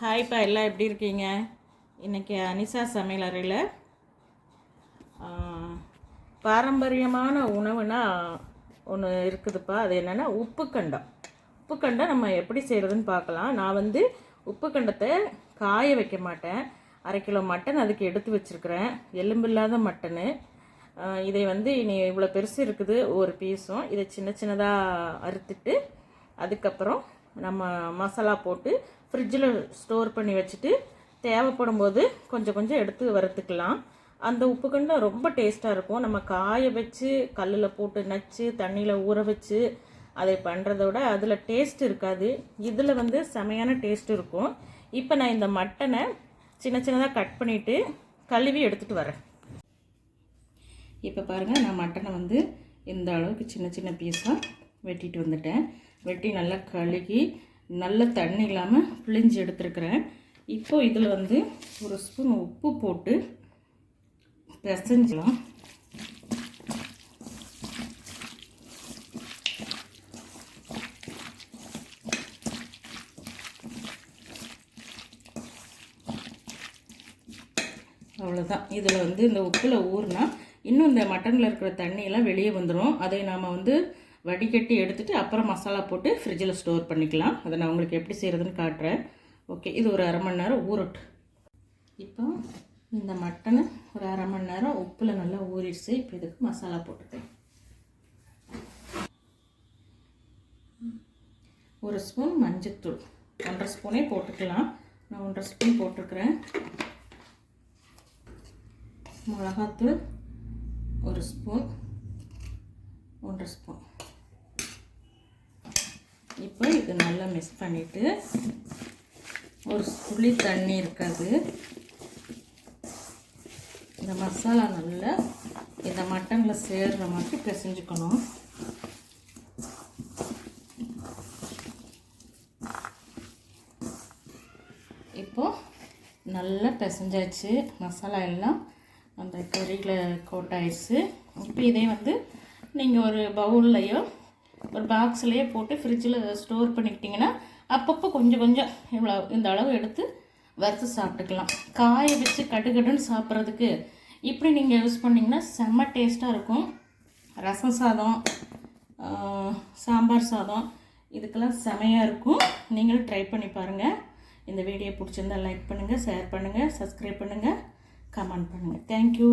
ஹாய்ப்பா எல்லாம் எப்படி இருக்கீங்க? இன்றைக்கி அனிசா சமையல் அறையில். பாரம்பரியமான உணவுனா ஒன்று இருக்குதுப்பா. அது என்னென்னா உப்புக்கண்டம். உப்புக்கண்டம் நம்ம எப்படி செய்கிறதுன்னு பார்க்கலாம். நான் வந்து உப்புக்கண்டத்தை காய வைக்க மாட்டேன். அரை கிலோ மட்டன் அதுக்கு எடுத்து வச்சுருக்கிறேன். எலும்பில்லாத மட்டனு. இதை வந்து இனி இவ்வளோ பெருசு இருக்குது ஒரு பீஸும். இதை சின்ன சின்னதாக அறுத்துட்டு அதுக்கப்புறம் நம்ம மசாலா போட்டு ஃப்ரிட்ஜில் ஸ்டோர் பண்ணி வச்சுட்டு தேவைப்படும் போது கொஞ்சம் கொஞ்சம் எடுத்து வறுத்துக்கலாம். அந்த உப்புக்கண்டம் ரொம்ப டேஸ்ட்டாக இருக்கும். நம்ம காய வச்சு கல்லில் போட்டு நச்சு தண்ணியில் ஊற வச்சு அதை பண்ணுறத விட அதில் டேஸ்ட் இருக்காது. இதில் வந்து செமையான டேஸ்ட் இருக்கும். இப்போ நான் இந்த மட்டனை சின்ன சின்னதாக கட் பண்ணிவிட்டு கழுவி எடுத்துகிட்டு வரேன். இப்போ பாருங்கள் நான் மட்டனை வந்து இந்த அளவுக்கு சின்ன சின்ன பீஸாக வெட்டிட்டு வந்துட்டேன். வெட்டி நல்லா கழுகி நல்ல தண்ணி இல்லாமல் பிழிஞ்சு எடுத்துருக்கிறேன். இப்போ இதில் வந்து ஒரு ஸ்பூன் உப்பு போட்டு பிசைஞ்சலாம் அவ்வளோதான் இதில் வந்து இந்த உப்பில் ஊறினா இன்னும் இந்த மட்டனில் இருக்கிற தண்ணியெல்லாம் வெளியே வந்துடும் அதை நாம் வந்து வடிகட்டி எடுத்துகிட்டு அப்புறம் மசாலா போட்டு ஃப்ரிட்ஜில் ஸ்டோர் பண்ணிக்கலாம். அதை நான் உங்களுக்கு எப்படி செய்கிறதுன்னு காட்டுறேன். ஓகே இது ஒரு அரை மணி நேரம் ஊறட்டு இப்போ இந்த மட்டனை ஒரு அரை மணி நேரம் உப்பில் நல்லா ஊறிடுச்சு. இப்போ இதுக்கு மசாலா போட்டுக்கேன் ஒரு ஸ்பூன் மஞ்சத்தூள். ஒன்றரை ஸ்பூனே போட்டுக்கலாம். நான் ஒன்றரை ஸ்பூன் போட்டிருக்கிறேன். மிளகாத்தூள் ஒரு ஸ்பூன் ஒன்றரை ஸ்பூன் இப்போ இது நல்லா மிக்ஸ் பண்ணிவிட்டு ஒரு புளி தண்ணி இருக்காது. இந்த மசாலா நல்லா இந்த மட்டனில் சேர்ற மாதிரி பிசைஞ்சுக்கணும். இப்போது நல்லா பிசைஞ்சாச்சு. மசாலா எல்லாம் அந்த கறியில் கோட் ஆயிடுச்சு. இப்போ இதே வந்து நீங்கள் ஒரு பவுல்லையோ ஒரு பாக்ஸ்லேயே போட்டு ஃப்ரிட்ஜில் ஸ்டோர் பண்ணிக்கிட்டிங்கன்னா அப்பப்போ கொஞ்சம் கொஞ்சம் இவ்வளோ இந்த அளவு எடுத்து வறுத்து சாப்பிட்டுக்கலாம். காய வச்சு கடுகடுன்னு சாப்பிட்றதுக்கு இப்படி நீங்கள் யூஸ் பண்ணிங்கன்னா செம்ம டேஸ்ட்டாக இருக்கும். ரசம் சாதம் சாம்பார் சாதம் இதுக்கெல்லாம் செமையாக இருக்கும். நீங்களும் ட்ரை பண்ணி பாருங்கள் இந்த வீடியோ பிடிச்சிருந்தா லைக் பண்ணுங்கள் ஷேர் பண்ணுங்கள் சப்ஸ்கிரைப் பண்ணுங்கள் கமெண்ட் பண்ணுங்கள் தேங்க்யூ